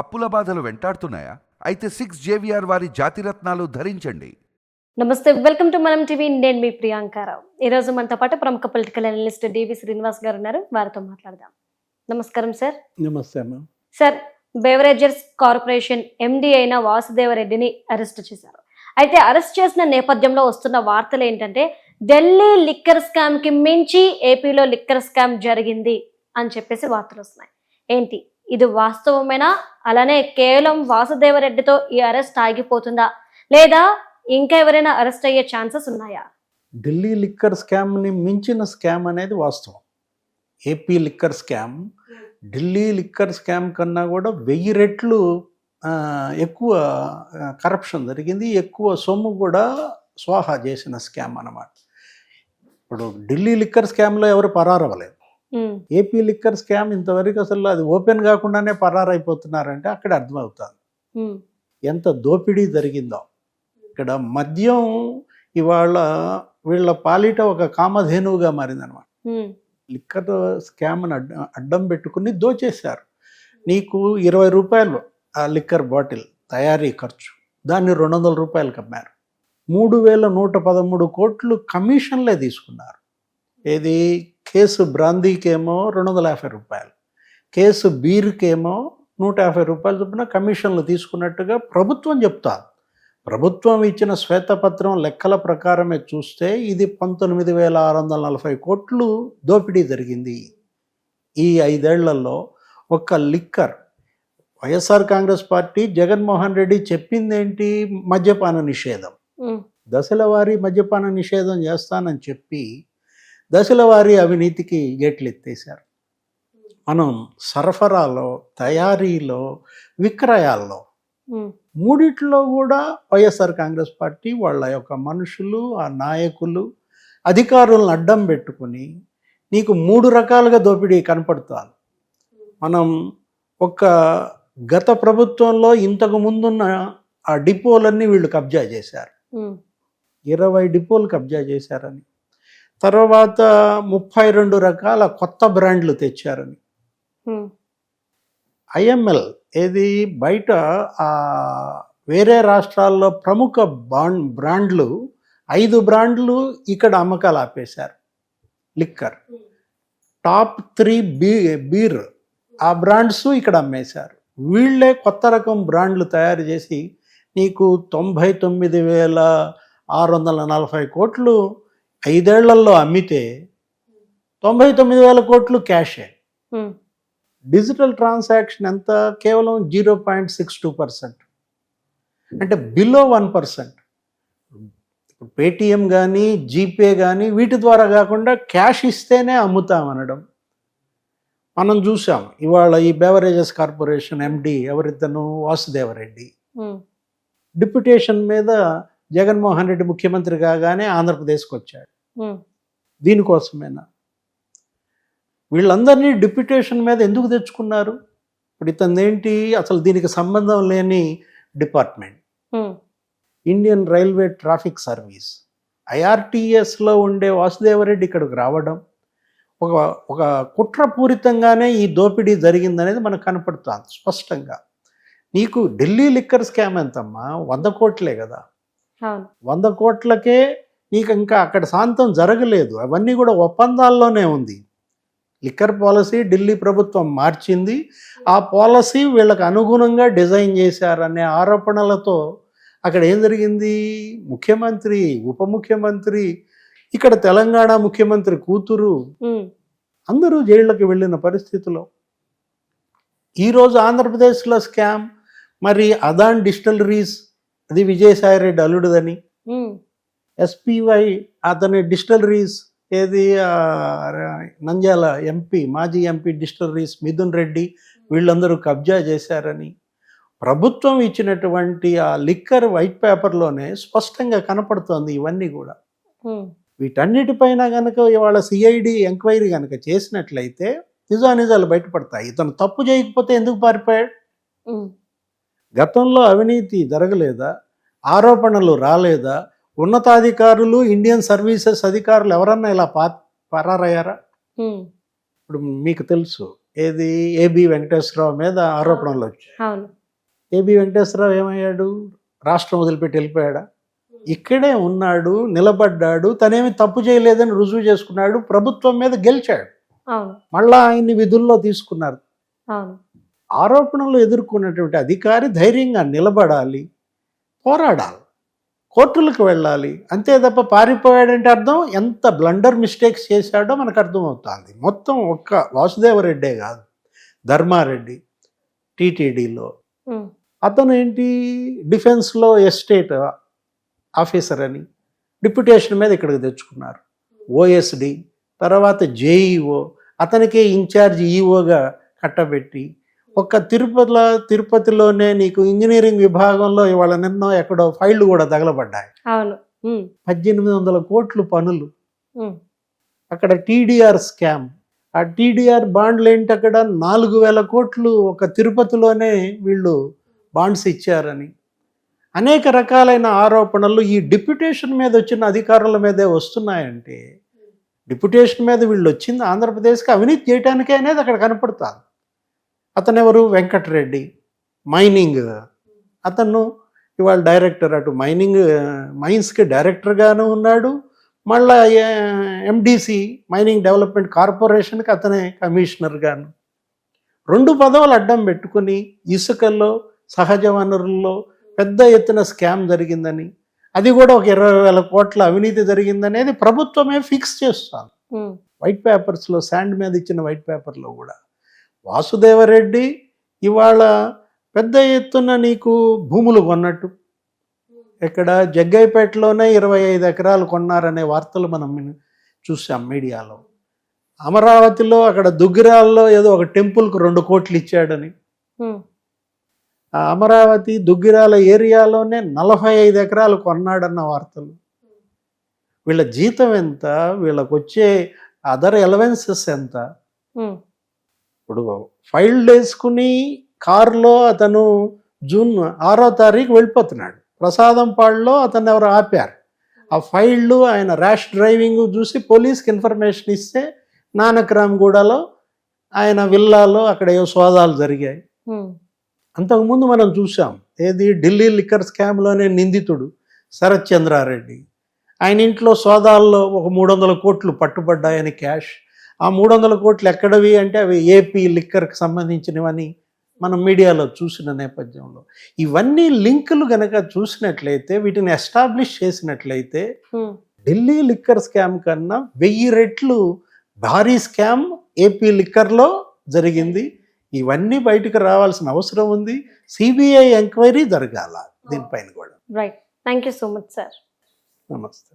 అప్పుల బాధలు వెంటాడుతున్నాయా? అయితే సిక్స్ జేవిఆర్ వారి జాతిరత్నాలు ధరించండి. నమస్తే వెల్కమ్ టు మనం టీవీ. నేను మీ ప్రియాంకారావు ఈ రోజు మనతో పాటు ప్రముఖ పొలిటికల్ అనలిస్ట్ డివి శ్రీనివాస్ గారు ఉన్నారు. వారితో మాట్లాడదాం. నమస్కారం సార్. నమస్తే సార్ బెవరేజర్స్ కార్పొరేషన్ ఎండి అయిన వాసుదేవరెడ్డిని అరెస్ట్ చేశారు. అయితే అరెస్ట్ చేసిన నేపథ్యంలో వస్తున్న వార్తలు ఏంటంటే ఢిల్లీ లిక్కర్ స్కామ్కి మించి ఏపీలో లిక్కర్ స్కామ్ జరిగింది అని చెప్పేసి వార్తలు వస్తున్నాయి. ఏంటి? ఇది వాస్తవమేనా? అలానే కేవలం వాసుదేవరెడ్డితో ఈ అరెస్ట్ ఆగిపోతుందా? లేదా ఇంకా ఎవరైనా అరెస్ట్ అయ్యే ఛాన్సెస్ ఉన్నాయా? ఢిల్లీ లిక్కర్ స్కామ్ని మించిన స్కామ్ అనేది వాస్తవం. AP liquor scam Delhi liquor scam కన్నా కూడా వెయ్యి రెట్లు ఎక్కువ కరప్షన్ జరిగింది. ఎక్కువ సొమ్ము కూడా స్వాహా చేసిన స్కామ్ అన్నమాట. ఇప్పుడు ఢిల్లీ లిక్కర్ స్కామ్లో ఎవరు పరారవ్వలేదు. ఏపీ లిక్కర్ స్కామ్ ఇంతవరకు అసలు అది ఓపెన్ కాకుండానే పరారైపోతున్నారంటే అక్కడ అర్థమవుతుంది. ఎంత దోపిడీ జరిగిందో. ఇక్కడ మద్యం ఇవాళ వీళ్ళ పాలిట ఒక కామధేనువుగా మారిందనమాట. లిక్కర్ స్కామ్ని అడ్డ అడ్డం పెట్టుకుని దోచేశారు. నీకు ఇరవై రూపాయలు ఆ లిక్కర్ బాటిల్ తయారీ ఖర్చు. దాన్ని రెండు వందల రూపాయలకు అమ్మారు. మూడు వేల నూట పదమూడు కోట్లు కమిషన్లే తీసుకున్నారు. ఏది కేసు బ్రాందీకేమో రెండు వందల యాభై రూపాయలు. కేసు బీర్కేమో నూట యాభై రూపాయలు చొప్పున కమిషన్లు తీసుకున్నట్టుగా ప్రభుత్వం చెప్తారు ప్రభుత్వం ఇచ్చిన శ్వేతపత్రం లెక్కల ప్రకారమే చూస్తే ఇది పంతొమ్మిది వేల ఆరు వందల నలభై కోట్లు దోపిడీ జరిగింది. ఈ ఐదేళ్ళలో ఒక్క liquor YSR Congress party Jaganmohan Reddy చెప్పిందేంటి? మద్యపాన నిషేధం. దశల వారీ మద్యపాన నిషేధం చేస్తానని చెప్పి దశల వారీ అవినీతికి గేట్లు ఎత్తేశారు మనం సరఫరాలో తయారీలో విక్రయాల్లో మూడిట్లో కూడా వైఎస్ఆర్ కాంగ్రెస్ పార్టీ వాళ్ళ యొక్క మనుషులు ఆ నాయకులు అధికారులను అడ్డం పెట్టుకుని నీకు మూడు రకాలుగా దోపిడీ కనపడుతుంది. మనం ఒక గత ప్రభుత్వంలో ఇంతకు ముందున్న ఆ డిపోలన్నీ వీళ్ళు కబ్జా చేశారు. ఇరవై డిపోలు కబ్జా చేశారని. తర్వాత ముప్పై రెండు రకాల కొత్త బ్రాండ్లు తెచ్చారని ఐఎంఎల్ ఏది? బయట ఆ వేరే రాష్ట్రాల్లో ప్రముఖ బాండ్ బ్రాండ్లు ఐదు బ్రాండ్లు ఇక్కడ అమ్మకాలు ఆపేశారు. Liquor. Top three B beer ఆ బ్రాండ్స్ ఇక్కడ అమ్మేశారు. వీళ్ళే కొత్త రకం బ్రాండ్లు తయారు చేసి నీకు తొంభై తొమ్మిది వేల ఆరు వందల నలభై కోట్లు ఐదేళ్ళలో అమ్మితే తొంభై తొమ్మిది వేల కోట్లు క్యాషే డిజిటల్ ట్రాన్సాక్షన్ ఎంత? కేవలం zero point six two percent. అంటే బిలో వన్ పర్సెంట్ పేటిఎం కానీ జీపే కానీ వీటి ద్వారా కాకుండా క్యాష్ ఇస్తేనే అమ్ముతామనడం మనం చూసాం ఇవాళ ఈ బెవరేజెస్ కార్పొరేషన్ ఎండి ఎవరిద్దను వాసుదేవరెడ్డి. డిప్యుటేషన్ మీద జగన్మోహన్ రెడ్డి ముఖ్యమంత్రి కాగానే ఆంధ్రప్రదేశ్కి వచ్చాడు దీనికోసమేనా? వీళ్ళందరినీ డిప్యుటేషన్ మీద ఎందుకు తెచ్చుకున్నారు? ఇప్పుడు ఇతనిదేంటి అసలు దీనికి సంబంధం లేని department. Indian railway traffic service. ఐఆర్టీఎస్లో ఉండే వాసుదేవరెడ్డి ఇక్కడికి రావడం ఒక ఒక కుట్రపూరితంగానే ఈ దోపిడీ జరిగిందనేది మనకు కనపడుతుంది స్పష్టంగా. నీకు ఢిల్లీ లిక్కర్ స్కామ్ ఎంతమ్మా? వంద కోట్లే కదా. వంద కోట్లకే నీకు ఇంకా అక్కడ శాంతం జరగలేదు. అవన్నీ కూడా ఒప్పందాల్లోనే ఉంది. లిక్కర్ పాలసీ ఢిల్లీ ప్రభుత్వం మార్చింది. ఆ పాలసీ వీళ్ళకి అనుగుణంగా డిజైన్ చేశారనే ఆరోపణలతో అక్కడ ఏం జరిగింది? ముఖ్యమంత్రి ఉప ముఖ్యమంత్రి ఇక్కడ తెలంగాణ ముఖ్యమంత్రి కూతురు అందరూ జైళ్ళకి వెళ్ళిన పరిస్థితిలో. ఈరోజు ఆంధ్రప్రదేశ్లో స్కామ్. మరి అదాన్ డిస్టిలరీస్ అది విజయసాయిరెడ్డి అల్లుడుదని. ఉమ్, ఎస్పీవై అతని డిస్టిలరీస్ ఏది నంద్యాల ఎంపీ మాజీ ఎంపీ డిస్టిలరీస్ మిథున్ రెడ్డి వీళ్ళందరూ కబ్జా చేశారని. ప్రభుత్వం ఇచ్చినటువంటి ఆ లిక్కర్ వైట్ పేపర్లోనే స్పష్టంగా కనపడుతోంది ఇవన్నీ కూడా. వీటన్నిటిపైన కనుక ఇవాళ సిఐడి ఎంక్వైరీ కనుక చేసినట్లయితే నిజానిజాలు బయటపడతాయి. ఇతను తప్పు చేయకపోతే ఎందుకు పారిపోయాడు? గతంలో అవినీతి జరగలేదా? ఆరోపణలు రాలేదా? ఉన్నతాధికారులు ఇండియన్ సర్వీసెస్ అధికారులు ఎవరన్నా ఇలా పా పరారయ్యారా? ఇప్పుడు మీకు తెలుసు ఏది ఏబి వెంకటేశ్వరరావు మీద ఆరోపణలు వచ్చాయి. ఏబి వెంకటేశ్వరరావు ఏమయ్యాడు? రాష్ట్రం వదిలిపెట్టి వెళ్ళిపోయాడా? ఇక్కడే ఉన్నాడు నిలబడ్డాడు తనేమి తప్పు చేయలేదని రుజువు చేసుకున్నాడు ప్రభుత్వం మీద గెలిచాడు. మళ్ళా ఆయన్ని విధుల్లో తీసుకున్నారు. ఆరోపణలు ఎదుర్కొన్నటువంటి అధికారి ధైర్యంగా నిలబడాలి పోరాడాలి. కోర్టులకు వెళ్ళాలి. అంతే తప్ప పారిపోయాడంటే అర్థం ఎంత బ్లండర్ మిస్టేక్స్ చేశాడో మనకు అర్థమవుతుంది. మొత్తం ఒక్క వాసుదేవరెడ్డే కాదు ధర్మారెడ్డి టీటీడీలో. అతను ఏంటి డిఫెన్స్లో ఎస్టేట్ ఆఫీసర్ అని డిప్యుటేషన్ మీద ఇక్కడికి తెచ్చుకున్నారు. ఓఎస్డి తర్వాత జేఈఓ అతనికే ఇన్ఛార్జ్ ఈఓగా కట్టబెట్టి ఒక్క తిరుపతిలో తిరుపతిలోనే నీకు ఇంజనీరింగ్ విభాగంలో ఇవాళ నిన్నో ఎక్కడో ఫైళ్ళు కూడా తగలబడ్డాయి. అవును. పద్దెనిమిది వందల కోట్లు పనులు. అక్కడ టీడీఆర్ స్కామ్. ఆ టీడీఆర్ బాండ్లు ఏంటి అక్కడ? నాలుగు వేల కోట్లు ఒక తిరుపతిలోనే వీళ్ళు బాండ్స్ ఇచ్చారని. అనేక రకాలైన ఆరోపణలు ఈ డిప్యుటేషన్ మీద వచ్చిన అధికారుల మీదే వస్తున్నాయంటే డిప్యుటేషన్ మీద వీళ్ళు వచ్చింది ఆంధ్రప్రదేశ్కి అవినీతి చేయడానికే అనేది అక్కడ కనపడుతుంది. అతను ఎవరు వెంకటరెడ్డి. మైనింగ్. అతను ఇవాళ డైరెక్టర్ అటు మైనింగ్ మైన్స్కి డైరెక్టర్గాను ఉన్నాడు. మళ్ళా ఎండిసి మైనింగ్ డెవలప్మెంట్ కార్పొరేషన్కి అతనే కమిషనర్ గాను రెండు పదవులు అడ్డం పెట్టుకుని ఇసుకల్లో సహజ వనరుల్లో పెద్ద ఎత్తున స్కామ్ జరిగిందని అది కూడా ఒక ఇరవై వేల కోట్ల అవినీతి జరిగిందనేది ప్రభుత్వమే ఫిక్స్ చేస్తాను వైట్ పేపర్స్లో శాండ్ మీద ఇచ్చిన వైట్ పేపర్లో కూడా. వాసుదేవరెడ్డి ఇవాళ పెద్ద ఎత్తున నీకు భూములు కొన్నట్టు. ఇక్కడ జగ్గైపేటలోనే ఇరవై ఐదు ఎకరాలు కొన్నారనే వార్తలు మనం చూసాం మీడియాలో. అమరావతిలో అక్కడ దుగ్గిరాల్లో ఏదో ఒక టెంపుల్కి రెండు కోట్లు ఇచ్చాడని. అమరావతి దుగ్గిరాల ఏరియాలోనే నలభై ఐదు ఎకరాలు కొన్నాడన్న వార్తలు. వీళ్ళ జీతం ఎంత? వీళ్ళకి వచ్చే అదర్ ఎలవెన్సెస్ ఎంత? ఇప్పుడు ఫైల్ వేసుకుని కారులో అతను జూన్ ఆరో తారీఖు వెళ్ళిపోతున్నాడు. ప్రసాదం పాడులో అతను ఎవరు ఆపారు. ఆ ఫైళ్ళు ఆయన ర్యాష్ డ్రైవింగ్ చూసి పోలీస్కి ఇన్ఫర్మేషన్ ఇస్తే నానక్రామ్గూడలో ఆయన విల్లాలో అక్కడ ఏవో సోదాలు జరిగాయి. అంతకుముందు మనం చూసాం ఏది ఢిల్లీ లిక్కర్ స్కామ్లోనే నిందితుడు శరత్ చంద్రారెడ్డి ఆయన ఇంట్లో సోదాల్లో ఒక మూడు వందల కోట్లు పట్టుబడ్డాయని క్యాష్ ఆ మూడు వందల కోట్లు ఎక్కడవి అంటే అవి ఏపీ లిక్కర్కి సంబంధించినవని మనం మీడియాలో చూసిన నేపథ్యంలో. ఇవన్నీ లింకులు గనక చూసినట్లయితే వీటిని ఎస్టాబ్లిష్ చేసినట్లయితే ఢిల్లీ లిక్కర్ స్కామ్ కన్నా వెయ్యి రెట్లు భారీ స్కామ్ ఏపీ లిక్కర్లో జరిగింది. ఇవన్నీ బయటకు రావాల్సిన అవసరం ఉంది. సిబిఐ ఎంక్వైరీ జరగాల దీనిపైన కూడా. Right thank you so much sir namaste.